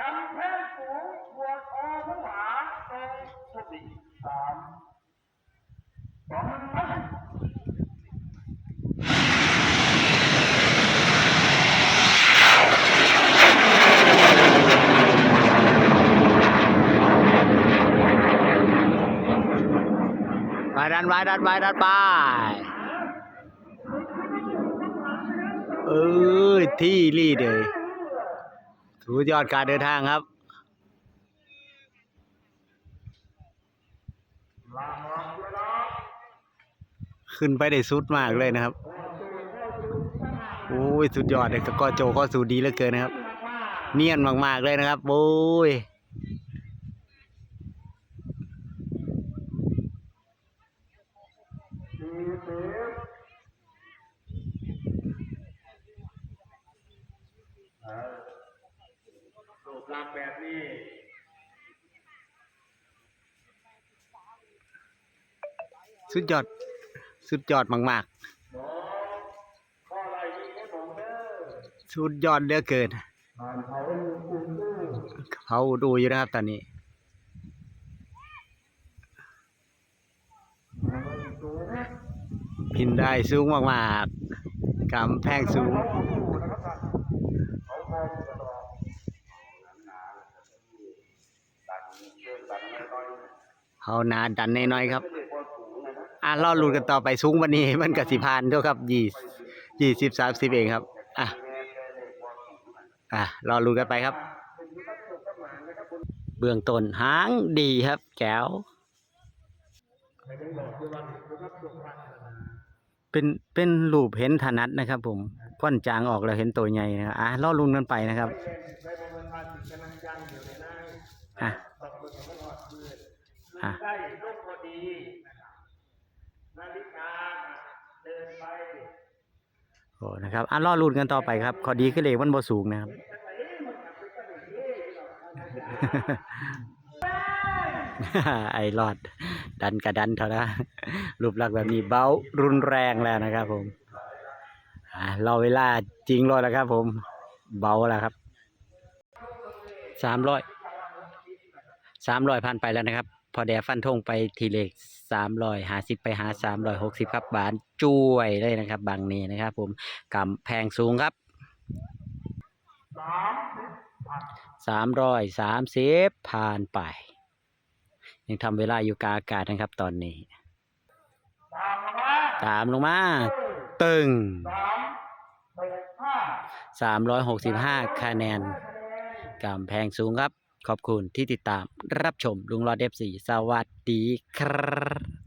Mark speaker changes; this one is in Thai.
Speaker 1: กำแพงสูงบวกอผู้หาตรงสุดีสามสองหนึ่งไป
Speaker 2: ไปดันไปดันไปดันไปเออที่รีดเลย สุดยอดการเดินทางครับขึ้นไปได้สุดมากเลยนะครับ โอ้ย สุดยอดเลยก็โจก็สูดีเหลือเกินนะครับ เนียนมากๆเลยนะครับ โอ้ย
Speaker 1: สี่สิบเออ รูปร่างแบบนี้
Speaker 2: สุดยอด สุดยอดมากๆ สุดยอดเหลือเกิน
Speaker 1: เขาอยู่กรุงเทพ
Speaker 2: เขาดูอยู่นะครับตอนนี้พินได้สูงมากๆกำแพงสูง เขานาดันน้อยๆครับ อะรอลุ้นกันต่อไปสูงวันนี้มันกสิพานเท่าครับยี่ยี่สิบสามสิบเองครับ อะ อะรอลุนกันไปครับ เบื้องต้นหางดีครับแก้วเป็นเป็นรูปเห็นถนัดนะครับ ผมก้อนจางออกแล้วเห็นตัวใหญ่นะอะรอลุ้นกันไปนะครับ อะ
Speaker 1: ได้ลูกพอดีนะครับนาฬิกาเดินไป
Speaker 2: โอ้นะครับอะรอลุ้นกันต่อไปครับ ขอดีขึ้นเลยมันบ่สูงนะครับไอ้รอด ดันกระดันเท่านะรูปลักษณ์แบบนี้เบารุนแรงแล้วนะครับ ผมอ่ารอเวลาจริงรอแล้วครับ ผม เบาแล้วครับสามร้อยสามร้อยพันไปแล้วนะครับ พอแดฟันธงไปทีเลขสามร้อยหาสิบไปหาสามร้อยหกสิบครับบานจุ้ยเลยนะครับบางนี้นะครับ ผมกำแพงสูงครับ
Speaker 1: สาม
Speaker 2: ร้อยสามสิบผ่านไป ยังทำเวลาอยู่กาอากาศนะครับตอนนี้ ตามลงมา ตึง
Speaker 1: สามหกห้า
Speaker 2: สามร้อยหกสิบห้าคะแนนกำแพงสูงครับ ขอบคุณที่ติดตามรับชมลุงรอดเอฟสีสวัสดีครับ